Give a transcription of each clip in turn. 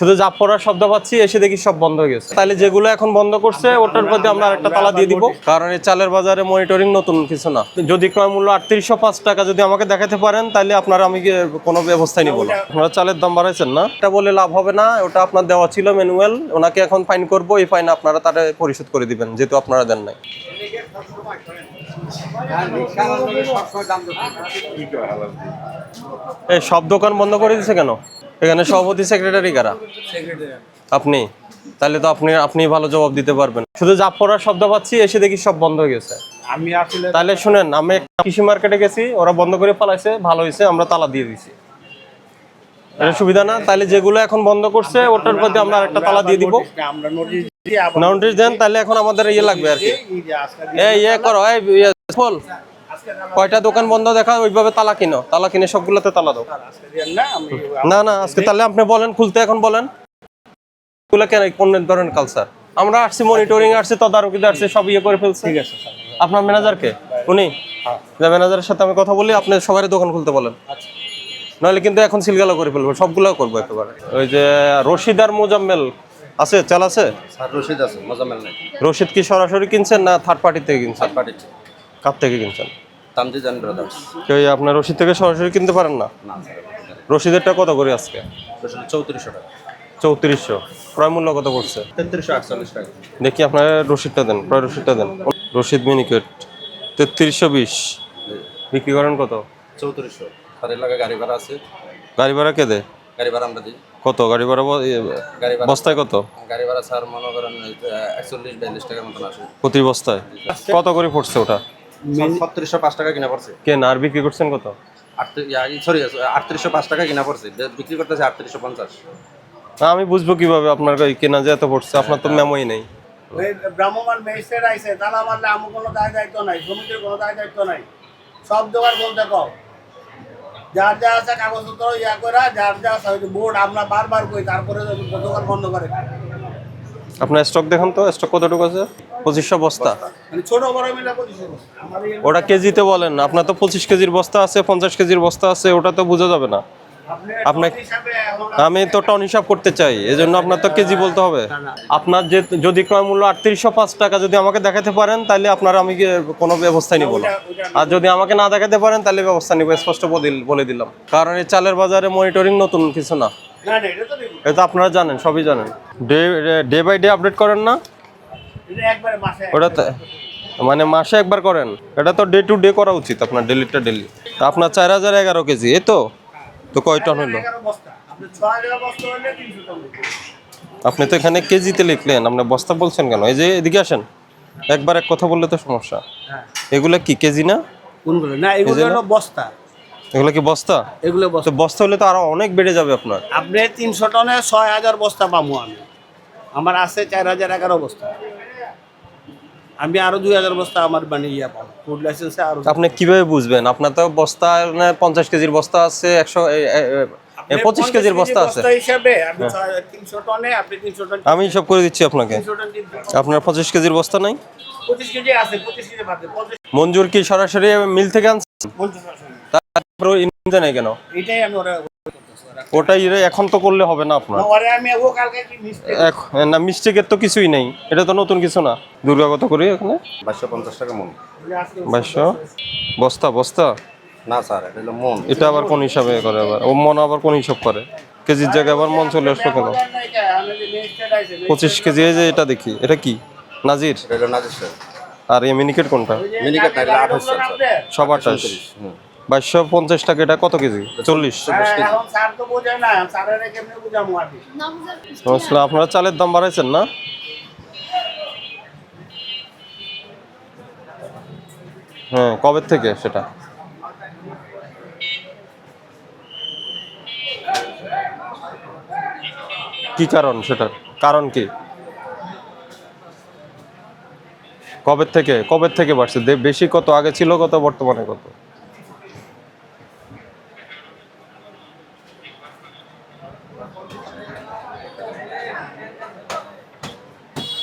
শুধু জাপ পড়ার শব্দ পাচ্ছি, এসে দেখি সব বন্ধ হয়ে গেছে। তাহলে যেগুলো এখন বন্ধ করছে, ওটার প্রতি আমরা একটা তালা দিয়ে দিব। কারণ এই চালের বাজারে মনিটরিং নতুন, কিছু না। যদি ক্রয় মূল্য আটত্রিশশো পাঁচ টাকা যদি আমাকে দেখাতে পারেন, তাহলে আপনারা আমি কোনো ব্যবস্থাই নিব না। আপনারা চালের দাম বাড়াইছেন না। এটা বলে লাভ হবে না, ওটা আপনার দেওয়া ছিল ম্যানুয়াল ওনাকে এখন ফাইন করব, এই ফাইন আপনারা তারা পরিশোধ করে দিবেন, যেহেতু আপনারা দেন নাই। এই সব দোকান বন্ধ করে দিচ্ছে কেন? এখানে সভাপতি সেক্রেটারি কারা? আপনি? তাহলে তো আপনি আপনি ভালো জবাব দিতে পারবেন। শুধু জাপ পড়ার শব্দ পাচ্ছি এসে দেখি সব বন্ধ হয়ে গেছে। আমি আসলে তাহলে শুনেন আমি একটা কৃষি মার্কেটে গেছি ওরা বন্ধ করে পালাইছে ভালো হয়েছে আমরা তালা দিয়ে দিছি। এটা সুবিধা না? তাহলে যেগুলো এখন বন্ধ করছে ওটার প্রতি আমরা একটা তালা দিয়ে দিব। আমরা নোটিশ দেন তাহলে এখন আমাদের ইয়ে লাগবে আর কি। এই ইয়ে করো এই ইয়ে বল কয়টা দোকান বন্ধ দেখা ওইভাবে তালা কিনো। তালা কিনে সবগুলোতে তালা দাও। না না আজকে তাহলে আপনি বলেন খুলতে এখন বলেন। এগুলো কেন কোন ধরনের কালচার আমরা আসছি মনিটরিং আসছি তদারকিতে আসছি সব ইয়ে করে ফেলছি। ঠিক আছে আপনার ম্যানেজারকে উনি? ম্যানেজারের সাথে আমি কথা বলি আপনি সবাই দোকান খুলতে বলেন। নাহলে কিন্তু এখন সিলগালা করে ফেলব সবগুলো করব একেবারে। ওই যে রশিদ আর মোজাম্মেল আছে চাল আছে? রশিদ আছে মোজামেল নাই। রশিদ কি সরাসরি কিনছেন না থার্ড পার্টি থেকে কিনছেন? থার্ড পার্টি কার থেকে কিনছেন? তামজিজান ব্রাদার্স। কেউ আপনার রশিদ থেকে সরাসরি কিনতে পারেন না? না রশিদেরটা কত করে আজকে? চৌত্রিশশো টাকা। চৌত্রিশশো। ক্রয় মূল্য কত পড়ছে? তেত্রিশশো আটচল্লিশ টাকা। দেখি আপনার রসিদটা দেন প্রায় রসিদটা দেন। রশিদ মিনিকেট তেত্রিশশো বিশ। বিক্রি করেন কত? চৌত্রিশশো। আর এলাকা গাড়ি ভাড়া আছে। গাড়ি ভাড়া কে দেয়? গাড়ি ভাড়া আমরা দিই। কত? গাড়ি ভাড়া গাড়ি ভাড়া বস্তায় কত? গাড়ি ভাড়া স্যার মনে করেন একচল্লিশ বিয়াল্লিশ টাকার মতন আসে প্রতি বস্তায়। কত করে পড়ছে ওটা? ছত্রিশশো পাঁচ টাকা কিনা পড়ছে। কেন আর বিক্রি করছেন কত? সরি আটত্রিশশো পাঁচ টাকা কিনা পড়ছে। বিক্রি করতেছে আটত্রিশশো পঞ্চাশ। আমি বুঝব কীভাবে আপনার কেনা যে এত পড়ছে আপনার তো মেমোই নেই। ওই ম্যাজিস্ট্রেট আইছে তালা মারলে আমার কোনো দায় দায়িত্ব নাই সমিতির কোনো দায় দায়িত্ব নাই। সব দোকান বলতে কও যার যা আছে কাগজপত্র ইয়া করে যার যা আছে বোর্ড আমরা বারবার কই তারপরে দোকান বন্ধ করে। আপনার স্টক দেখুন তো স্টক কতটুকু আছে? পঁচিশশো বস্তা। মানে ওটা কেজিতে বলেন আপনার তো পঁচিশ কেজির বস্তা আছে পঞ্চাশ কেজির বস্তা আছে ওটা তো বোঝা যাবে না। আপনি আপনার- টন হিসাবে এখন আমি তো টন হিসাব করতে চাই এজন্য আপনার তো কেজি বলতে হবে। আপনার যে যদি ক্রয় মূল্য আটত্রিশশো পাঁচ টাকা যদি আমাকে দেখাতে পারেন তাহলে আপনার আমি গিয়ে কোনো ব্যবস্থা নিব না। আর যদি আমাকে না দেখাতে পারেন তাহলে ব্যবস্থা নিব স্পষ্ট বলে- বলে দিলাম। কারণ এই চালের বাজারে মনিটরিং নতুন কিছু না। না না এটা আপনারা জানেন সবই জানেন। Day day by day update করেন না? ওটা মানে মাসে একবার করেন? এটা তো ডে টু ডে করা উচিত আপনার ডেলিটা ডেলি আপনার চার হাজার এগারো কেজি এই তো? তো কয় টন হলো? আপনি তো এখানে কেজিতে লিখলেন আপনি বস্তা বলছেন কেন? এই যে এদিকে আসেন। একবার এক কথা বললে তো সমস্যা। হ্যাঁ। এগুলো কি কেজি না? কোনগুলো? না এগুলো বস্তা। এগুলো কি বস্তা? এগুলো বস্তা। বস্তা হলে তো আরও অনেক বেড়ে যাবে আপনার। আপনি তিনশো টনে ছয় হাজার বস্তা পাবো আমি। আমার আছে চার হাজার এগারো বস্তা। আমি আরও দুই হাজার বস্তা আমার ইয়া পাবো। ফুড লাইসেন্সে আরও আপনি কীভাবে বুঝবেন? আপনার তো বস্তা মানে পঞ্চাশ কেজির বস্তা আছে একশো পঁচিশ কেজির বস্তা আছে। টন আমি সব করে দিচ্ছি আপনাকে। আপনার পঁচিশ কেজির বস্তা নাই? মঞ্জুর কি সরাসরি মিল থেকে আনছে পঞ্চাশ আছে। তারপরে নাই কেন? এটাই আমি ওটাই এখন তো করলে হবে না আপনার। ওরে আমি ও কালকে কি মিস্ত্রি এখ- না মিস্টেকের তো কিছুই নেই। এটা তো নতুন কিছু না। দুর্গা কত করি এখানে? বাইশশো পঞ্চাশ টাকা মন। বাইশশো? বস্তা বস্তা? না স্যার এটা হলো মন। এটা আবার কোন হিসাবে করে আবার? ও মন আবার কোন হিসাব করে? কেজির জায়গায় আবার মন চলে আসলো কেন? পঁচিশ কেজি এই যে এটা দেখি এটা কি? নাজির? এটা নাজির স্যার। আর এ মিনিকেট কোনটা? মিনিকেট না এটা আঠাশ সব আঠাশ। হুম। বাইশশো পঞ্চাশ টাকা এটা কত কেজি? চল্লিশ। আসলে আপনারা চালের দাম বাড়াইছেন না? হ্যাঁ কবে থেকে সেটা? কি কারণ সেটার? কারণ কি? কবে থেকে? কবে থেকে বাড়ছে? বেশি কত? আগে ছিল কত? বর্তমানে কত?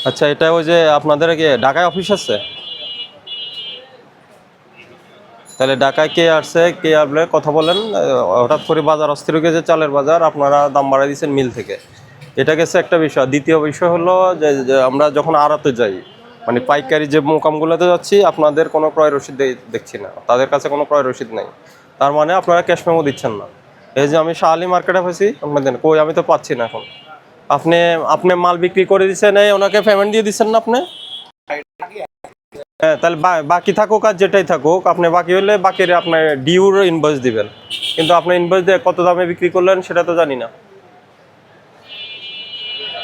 আচ্ছা এটা ওই যে আপনাদের কি ঢাকায় অফিস আছে? তাহলে ঢাকায় কে আসছে, কে আসলে কথা বলেন। হঠাৎ করে বাজার অস্থির গেছে, চালের বাজার, আপনারা দাম বাড়াই দিচ্ছেন মিল থেকে। এটা গেছে একটা বিষয়। দ্বিতীয় বিষয় হলো যে আমরা যখন আড়াতে যাই মানে পাইকারি যে মোকামগুলোতে যাচ্ছি, আপনাদের কোনো ক্রয় রসিদ দেখছি না। তাদের কাছে কোনো ক্রয় রসিদ নেই। তার মানে আপনারা ক্যাশ মেমো দিচ্ছেন না। এই যে আমি শাহালি মার্কেটে পেয়েছি আপনাদের কই? আমি তো পাচ্ছি না এখন। আপনি আপনি মাল বিক্রি করে দিচ্ছেন এই ওনাকে পেমেন্ট দিয়ে দিচ্ছেন না আপনি? হ্যাঁ তাহলে বাকি থাকুক আর যেটাই থাকুক, আপনি বাকি হলে বাকির আপনার ডিউর ইনভয়েস দিবেন। কিন্তু আপনি ইনভয়েস দিয়ে কত দামে বিক্রি করলেন সেটা তো জানি না।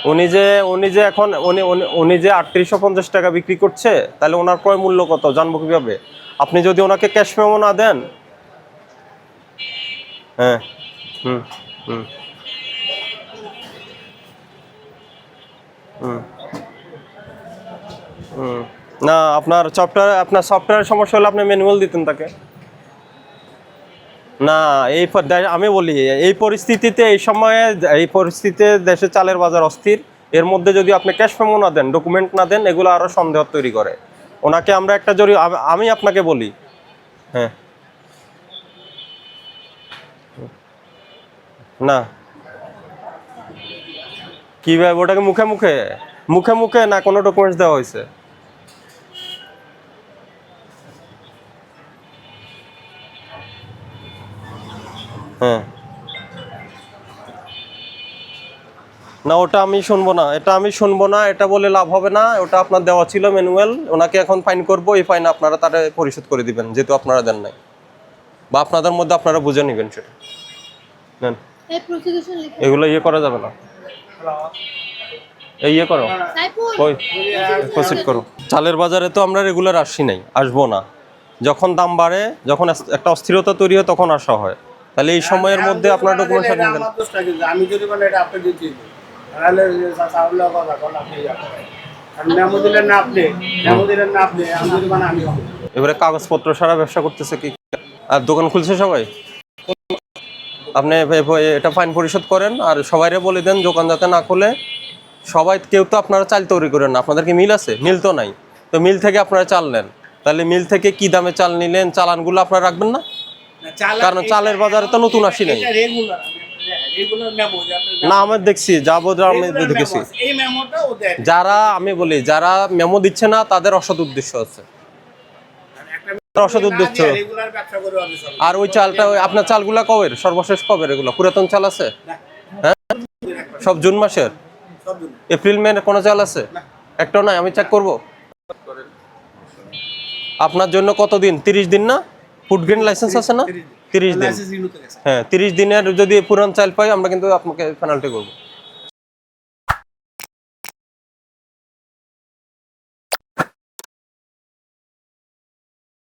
উনি যে উনি যে এখন, উনি, উনি- উনি যে আটত্রিশশো পঞ্চাশ টাকা বিক্রি করছে, তাহলে ওনার ক্রয় মূল্য কত? জানব কীভাবে? আপনি যদি ওনাকে ক্যাশ মেমো না দেন হ্যাঁ হুম হুম হুম হুম না, আপনার সফটওয়্যার আপনার সফটওয়্যার সমস্যা হলে আপনি ম্যানুয়াল দিতেন তাকে। না, এই আমি বলি, এই পরিস্থিতিতে, এই সময়ে, এই পরিস্থিতিতে দেশে চালের বাজার অস্থির। এর মধ্যে যদি আপনি ক্যাশ মেমো না দেন ডকুমেন্ট না দেন, এগুলো আরও সন্দেহ তৈরি করে। ওনাকে আমরা একটা জরি আমি আপনাকে বলি হ্যাঁ। না কীভাবে ওটাকে মুখে মুখে? মুখে মুখে না কোনো ডকুমেন্টস দেওয়া হয়েছে? হ্যাঁ। না ওটা আমি শুনব না। এটা আমি শুনব না এটা বলে লাভ হবে না। ওটা আপনার দেওয়া ছিল ম্যানুয়াল ওনাকে এখন ফাইন করব এই ফাইন আপনারা তারা পরিশোধ করে দিবেন যেহেতু আপনারা দেন নাই। বা আপনাদের মধ্যে আপনারা বুঝে নেবেন সেটা। নেন। এগুলো ইয়ে করা যাবে না। এই ইয়ে করো। ওই প্রসিড করো। চালের বাজারে তো আমরা রেগুলার আসি নাই আসব না। যখন দাম বাড়ে যখন একটা অস্থিরতা তৈরি হয় তখন আসা হয়। তাহলে এই সময়ের মধ্যে আপনার ডকুমেন্ট আমি যদি বলে এটা আপনি তাহলে সাউন্ড কথা কোন আপনি যাবেন না আপনি না আপনি আমি যদি মানে আমি এবারে কাগজপত্র সারা ব্যবসা করতেছে কি? আর দোকান খুলছে সবাই? আপনি এটা ফাইন পরিশোধ করেন আর সবাইরে বলে দেন দোকান যাতে না খুলে। সবাই কেউ তো আপনারা চাল তৈরি করেন না আপনাদের কি মিল আছে? মিল তো নাই। তো মিল থেকে আপনারা চাল নেন। তাহলে মিল থেকে কি দামে চাল নিলেন চালানগুলো আপনারা রাখবেন না? কারণ চালের বাজারে তো নতুন আসি নাই। না আমি দেখছি যাব আমি দেখেছি। যারা আমি বলি যারা মেমো দিচ্ছে না তাদের অসৎ উদ্দেশ্য আছে। অসৎ উদ্দেশ্য। আর ওই চালটা আপনার চালগুলা কবের? সর্বশেষ কবের এগুলো? পুরাতন চাল আছে? হ্যাঁ? সব জুন মাসের? এপ্রিল মে কোনো চাল আছে? একটাও নাই আমি চেক করব। আপনার জন্য কতদিন? তিরিশ দিন না? ফুড গ্রেন লাইসেন্স আছে না? তিরিশ দিন। হ্যাঁ তিরিশ দিনের যদি পুরান চাল পাই আমরা কিন্তু আপনাকে পেনাল্টি করব।